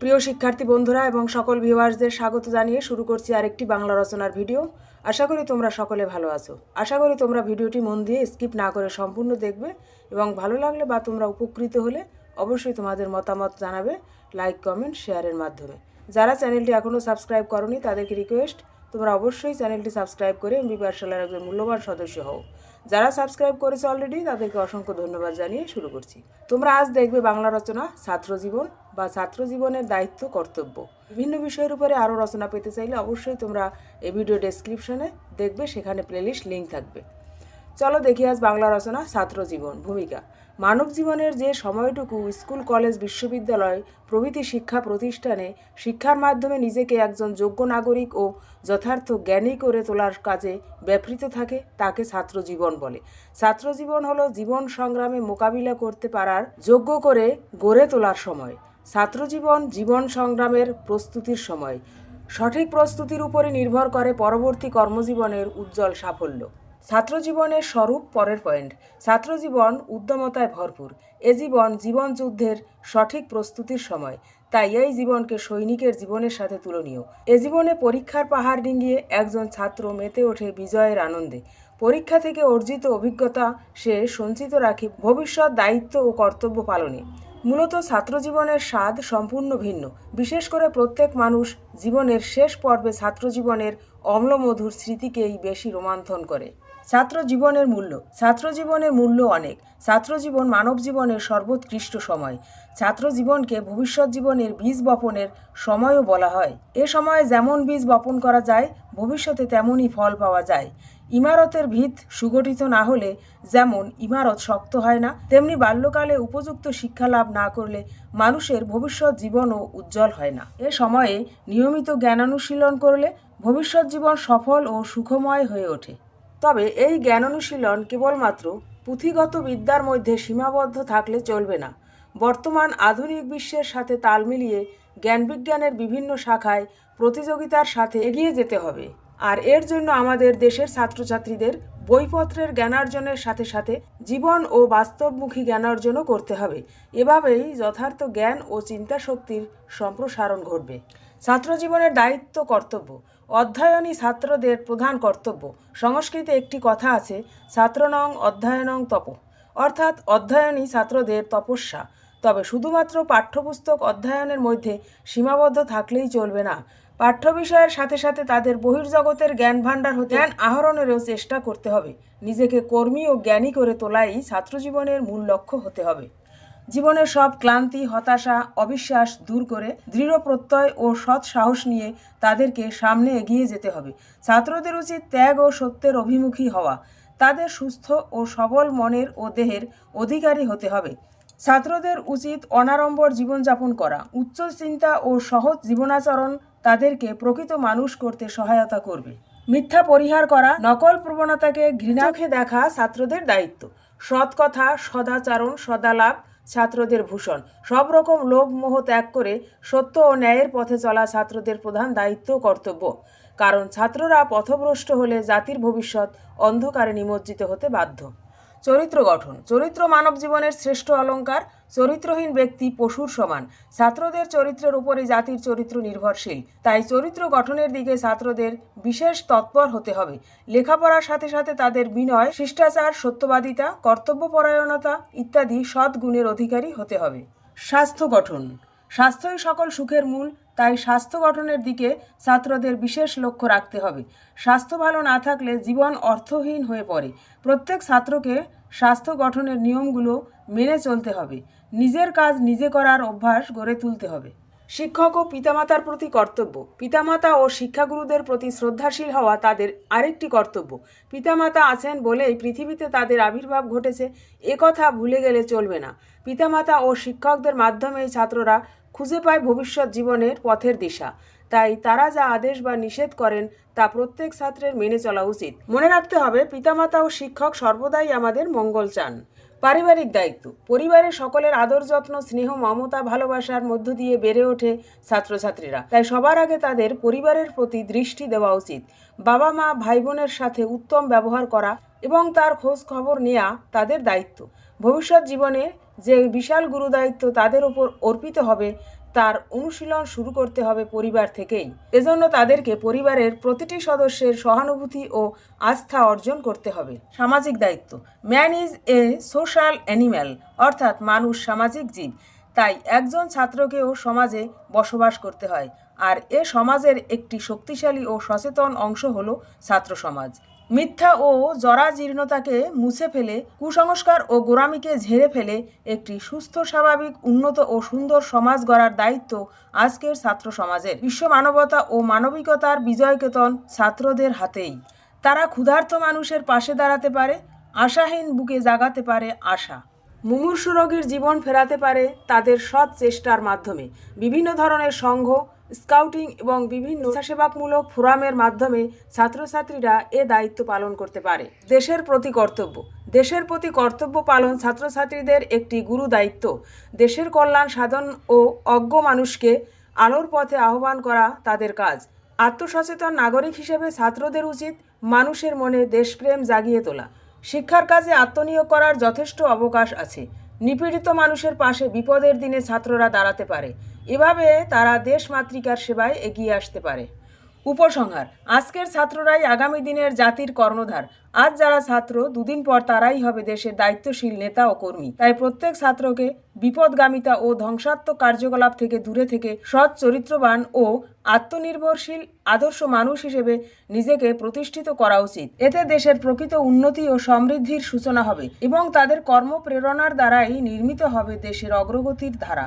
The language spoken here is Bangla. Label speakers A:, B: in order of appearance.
A: প্রিয় শিক্ষার্থী বন্ধুরা এবং সকল ভিউয়ার্সদের স্বাগত জানিয়ে শুরু করছি আরেকটি বাংলা রচনার ভিডিও। আশা করি তোমরা সকলে ভালো আছো। আশা করি তোমরা ভিডিওটি মন দিয়ে স্কিপ না করে সম্পূর্ণ দেখবে এবং ভালো লাগলে বা তোমরা উপকৃত হলে অবশ্যই তোমাদের মতামত জানাবে লাইক কমেন্ট শেয়ারের মাধ্যমে। যারা চ্যানেলটি এখনও সাবস্ক্রাইব করনি, তাদেরকে রিকোয়েস্ট তোমরা অবশ্যই চ্যানেলটি সাবস্ক্রাইব করে এমবি পাঠশালার একজন মূল্যবান সদস্য হও। যারা সাবস্ক্রাইব করেছে অলরেডি তাদেরকে অসংখ্য ধন্যবাদ জানিয়ে শুরু করছি। তোমরা আজ দেখবে বাংলা রচনা, ছাত্র জীবন বা ছাত্র জীবনের দায়িত্ব, কর্তব্য। বিভিন্ন বিষয়ের উপরে আরও রচনা পেতে চাইলে অবশ্যই তোমরা এই ভিডিও ডেসক্রিপশনে দেখবে, সেখানে প্লেলিস্ট লিঙ্ক থাকবে। চলো দেখি আজ বাংলা রচনা ছাত্র জীবন, ভূমিকা। মানব জীবনের যে সময়টুকু স্কুল, কলেজ, বিশ্ববিদ্যালয় প্রভৃতি শিক্ষা প্রতিষ্ঠানে শিক্ষার মাধ্যমে নিজেকে একজন যোগ্য নাগরিক ও যথার্থ জ্ঞানী করে তোলার কাজে ব্যাপৃত থাকে, তাকে ছাত্র জীবন বলে। ছাত্র জীবন হলো জীবন সংগ্রামে মোকাবিলা করতে পারার, যোগ্য করে গড়ে তোলার সময়। ছাত্র জীবন জীবন সংগ্রামের প্রস্তুতির সময়। সঠিক প্রস্তুতির উপরে নির্ভর করে পরবর্তী কর্মজীবনের উজ্জ্বল সাফল্য। ছাত্র জীবনের স্বরূপ পরের পয়েন্ট। ছাত্র জীবন উদ্যমতায় ভরপুর। এ জীবন জীবন যুদ্ধের সঠিক প্রস্তুতির সময়। তাই এই জীবনকে সৈনিকের জীবনের সাথে তুলনীয়। এ জীবনে পরীক্ষার পাহাড় ডিঙ্গিয়ে একজন ছাত্র মেতে ওঠে বিজয়ের আনন্দে। পরীক্ষা থেকে অর্জিত অভিজ্ঞতা সে সঞ্চিত রাখে ভবিষ্যৎ দায়িত্ব ও কর্তব্য পালনে। মূলত ছাত্র জীবনের স্বাদ সম্পূর্ণ ভিন্ন। বিশেষ করে প্রত্যেক মানুষ জীবনের শেষ পর্বে ছাত্র জীবনের অম্লমধুর স্মৃতিকেই বেশি রোমান্থন করে। ছাত্র জীবনের মূল্য। ছাত্র জীবনের মূল্য অনেক। ছাত্র জীবন মানব জীবনের সর্বোৎকৃষ্ট সময়। ছাত্র জীবনকে ভবিষ্যৎ জীবনের বীজ বপনের সময়ও বলা হয়। এ সময়ে যেমন বীজ বপন করা যায়, ভবিষ্যতে তেমনই ফল পাওয়া যায়। ইমারতের ভিত সুগঠিত না হলে যেমন ইমারত শক্ত হয় না, তেমনি বাল্যকালে উপযুক্ত শিক্ষা লাভ না করলে মানুষের ভবিষ্যৎ জীবনও উজ্জ্বল হয় না। এ সময়ে নিয়মিত জ্ঞানানুশীলন করলে ভবিষ্যৎ জীবন সফল ও সুখময় হয়ে ওঠে। তবে এই জ্ঞান অনুশীলন কেবলমাত্র পুঁথিগত বিদ্যার মধ্যে সীমাবদ্ধ থাকলে চলবে না। বর্তমান আধুনিক বিশ্বের সাথে তাল মিলিয়ে জ্ঞানবিজ্ঞানের বিভিন্ন শাখায় প্রতিযোগিতার সাথে এগিয়ে যেতে হবে। আর এর জন্য আমাদের দেশের ছাত্রছাত্রীদের বইপত্রের জ্ঞানার্জনের সাথে সাথে জীবন ও বাস্তবমুখী জ্ঞানার্জনও করতে হবে। এভাবেই যথার্থ জ্ঞান ও চিন্তা শক্তির সম্প্রসারণ ঘটবে। ছাত্র জীবনের দায়িত্ব কর্তব্য। অধ্যয়নই ছাত্রদের প্রধান কর্তব্য। সংস্কৃতে একটি কথা আছে, ছাত্রনং অধ্যয়নং তপ। অর্থাৎ অধ্যয়নই ছাত্রদের তপস্যা। তবে শুধুমাত্র পাঠ্যপুস্তক অধ্যয়নের মধ্যে সীমাবদ্ধ থাকলেই চলবে না। পাঠ্য বিষয়ের সাথে সাথে তাদের বহির্জগতের জ্ঞান ভাণ্ডার হতে জ্ঞান আহরণেরও চেষ্টা করতে হবে। নিজেকে কর্মী ও জ্ঞানী করে তোলাই ছাত্রজীবনের মূল লক্ষ্য হতে হবে। জীবনের সব ক্লান্তি, হতাশা, অবিশ্বাস দূর করে দৃঢ় প্রত্যয় ও সৎ সাহস নিয়ে তাদেরকে সামনে এগিয়ে যেতে হবে। ছাত্রদের উচিত ত্যাগ ও সত্যের অভিমুখী হওয়া। তাদের সুস্থ ও সবল মনের ও দেহের অধিকারী হতে হবে। ছাত্রদের উচিত অনাড়ম্বর জীবনযাপন করা। উচ্চ চিন্তা ও সহজ জীবনাচরণ তাদেরকে প্রকৃত মানুষ করতে সহায়তা করবে। মিথ্যা পরিহার করা, নকল প্রবণতাকে ঘৃণাখে দেখা ছাত্রদের দায়িত্ব। সৎ কথা, সদাচারণ, সদালাভ ছাত্রদের ভূষণ। সব রকম লোভ মোহ ত্যাগ করে সত্য ও ন্যায়ের পথে চলা ছাত্রদের প্রধান দায়িত্ব কর্তব্য। কারণ ছাত্ররা পথভ্রষ্ট হলে জাতির ভবিষ্যৎ অন্ধকারে নিমজ্জিত হতে বাধ্য। চরিত্র গঠন। চরিত্র মানব জীবনের শ্রেষ্ঠ অলংকার চরিত্রহীন ব্যক্তি, পশুর সমান। ছাত্রদের চরিত্রের উপরে জাতির চরিত্র নির্ভরশীল। তাই চরিত্র গঠনের দিকে ছাত্রদের বিশেষ তৎপর হতে হবে। লেখাপড়ার সাথে সাথে তাদের বিনয়, শিষ্টাচার, সত্যবাদিতা, কর্তব্যপরায়ণতা ইত্যাদি সৎ গুণের অধিকারী হতে হবে। স্বাস্থ্য গঠন। স্বাস্থ্যই সকল সুখের মূল, তাই স্বাস্থ্য গঠনের দিকে ছাত্রদের বিশেষ লক্ষ্য রাখতে হবে। স্বাস্থ্য ভালো না থাকলে জীবন অর্থহীন হয়ে পড়ে। প্রত্যেক ছাত্রকে স্বাস্থ্য গঠনের নিয়মগুলো মেনে চলতে হবে। নিজের কাজ নিজে করার অভ্যাস গড়ে তুলতে হবে। শিক্ষক ও পিতামাতার প্রতি কর্তব্য। পিতামাতা ও শিক্ষাগুরুদের প্রতি শ্রদ্ধাশীল হওয়া তাদের আরেকটি কর্তব্য। পিতামাতা আছেন বলেই পৃথিবীতে তাদের আবির্ভাব ঘটেছে, এ কথা ভুলে গেলে চলবে না। পিতামাতা ও শিক্ষকদের মাধ্যমেই ছাত্ররা খুঁজে পায় ভবিষ্যৎ জীবনের পথের দিশা। তাই তারা যা আদেশ বা নিষেধ করেন, তা প্রত্যেক ছাত্রের মেনে চলা উচিত। মনে রাখতে হবে, পিতামাতা ও শিক্ষক সর্বদাই আমাদের মঙ্গল চান। পারিবারিক দায়িত্ব। পরিবারের সকলের আদর যত্ন, স্নেহ, মমতা, ভালোবাসার মধ্য দিয়ে বেড়ে ওঠে ছাত্রছাত্রীরা। তাই সবার আগে তাদের পরিবারের প্রতি দৃষ্টি দেওয়া উচিত। বাবা মা ভাই বোনের সাথে উত্তম ব্যবহার করা এবং তার খোঁজ খবর নেওয়া তাদের দায়িত্ব। ভবিষ্যৎ জীবনে যে বিশাল গুরুদায়িত্ব তাদের ওপর অর্পিত হবে, তার অনুশীলন শুরু করতে হবে পরিবার থেকেই। এজন্য তাদেরকে পরিবারের প্রতিটি সদস্যের সহানুভূতি ও আস্থা অর্জন করতে হবে। সামাজিক দায়িত্ব। Man is a social animal, অর্থাৎ মানুষ সামাজিক জীব। তাই একজন ছাত্রকেও সমাজে বসবাস করতে হয়। আর এ সমাজের একটি শক্তিশালী ও সচেতন অংশ হলো ছাত্র সমাজ মিথ্যা ও জরাজীর্ণতাকে মুছে ফেলে, কুসংস্কার ও গোড়ামিকে ঝেড়ে ফেলে একটি সুস্থ, স্বাভাবিক, উন্নত ও সুন্দর সমাজ গড়ার দায়িত্ব আজকের ছাত্র সমাজের। বিশ্ব মানবতা ও মানবিকতার বিজয়কেতন ছাত্রদের হাতেই। তারা ক্ষুধার্ত মানুষের পাশে দাঁড়াতে পারে, আশাহীন বুকে জাগাতে পারে আশা। মুমূর্ষু রোগীর জীবন ফেরাতে পারে তাদের সৎ চেষ্টার মাধ্যমে। বিভিন্ন ধরনের সংঘ স্কাউটিং এবং বিভিন্ন স্বেচ্ছাসেবামূলক ফোরামের মাধ্যমে ছাত্রছাত্রীরা এ দায়িত্ব পালন করতে পারে। দেশের প্রতি কর্তব্য। দেশের প্রতি কর্তব্য পালন ছাত্রছাত্রীদের একটি গুরু দায়িত্ব। দেশের কল্যাণ সাধন ও অজ্ঞ মানুষকে আলোর পথে আহ্বান করা তাদের কাজ। আত্মসচেতন নাগরিক হিসেবে ছাত্রদের উচিত মানুষের মনে দেশপ্রেম জাগিয়ে তোলা। শিক্ষার কাজে আত্মনিয়োগ করার যথেষ্ট অবকাশ আছে। নিপীড়িত মানুষের পাশে বিপদের দিনে ছাত্ররা দাঁড়াতে পারে। এভাবে তারা দেশ মাতৃকার সেবায় এগিয়ে আসতে পারে। উপসংহার, আজকের ছাত্ররাই আগামী দিনের জাতির কর্ণধার। আজ যারা ছাত্র, দুদিন পর তারাই হবে দেশের দায়িত্বশীল নেতা ও কর্মী। তাই প্রত্যেক ছাত্রকে বিপদগামিতা ও ধ্বংসাত্মক কার্যকলাপ থেকে দূরে থেকে সৎ, চরিত্রবান ও আত্মনির্ভরশীল, আদর্শ মানুষ হিসেবে নিজেকে প্রতিষ্ঠিত করা উচিত। এতে দেশের প্রকৃত উন্নতি ও সমৃদ্ধির সূচনা হবে এবং তাদের কর্মপ্রেরণার দ্বারাই নির্মিত হবে দেশের অগ্রগতির ধারা।